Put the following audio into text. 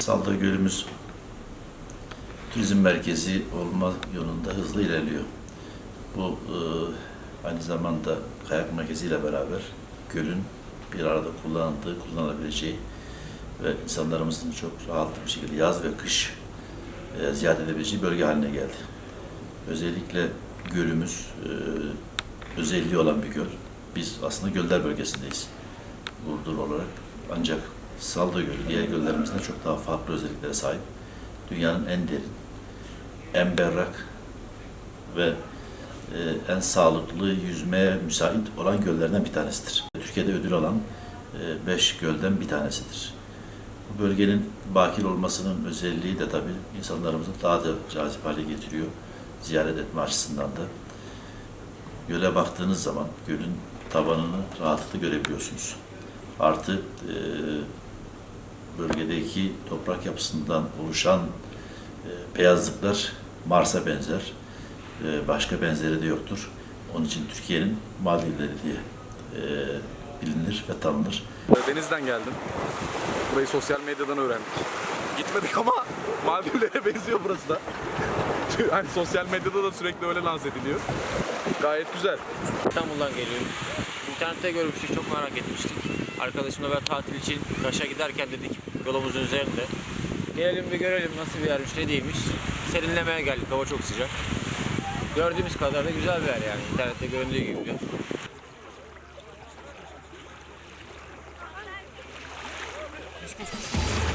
Salda Gölümüz turizm merkezi olma yolunda hızlı ilerliyor. Bu e, aynı zamanda kayak merkeziyle beraber gölün bir arada kullanıldığı, kullanılabileceği ve insanlarımızın çok rahat bir şekilde yaz ve kış e, ziyaret edebileceği bölge haline geldi. Özellikle gölümüz e, özelliği olan bir göl. Biz aslında göller bölgesindeyiz. Burdur olarak. Ancak Salda Gölü diğer göllerimizden çok daha farklı özelliklere sahip. Dünyanın en derin, en berrak ve e, en sağlıklı yüzmeye müsait olan göllerinden bir tanesidir. Türkiye'de ödül alan 5 gölden bir tanesidir. Bu bölgenin bakir olmasının özelliği de tabii insanlarımızı daha da cazip hale getiriyor. Ziyaret etme açısından da. Göle baktığınız zaman gölün tabanını rahatlıkla görebiliyorsunuz. Artı e, bölgedeki toprak yapısından oluşan e, beyazlıklar Mars'a benzer. E, başka benzeri de yoktur. Onun için Türkiye'nin Maldivleri diye e, bilinir ve tanınır. Denizden geldim. Burayı sosyal medyadan öğrendik. Gitmedik ama Maldivlere benziyor burası da. Çünkü hani sosyal medyada da sürekli öyle lanse ediliyor. Gayet güzel. İstanbul'dan geliyorum. İnternette görmüştük, çok merak etmiştik. Arkadaşımla ben tatil için Kaş'a giderken dedik yolumuzun üzerinde. Gelelim bir görelim nasıl bir yermiş, ne değilmiş. Serinlemeye geldik, hava çok sıcak. Gördüğümüz kadar da güzel bir yer yani. İnternette göründüğü gibi bir Thank.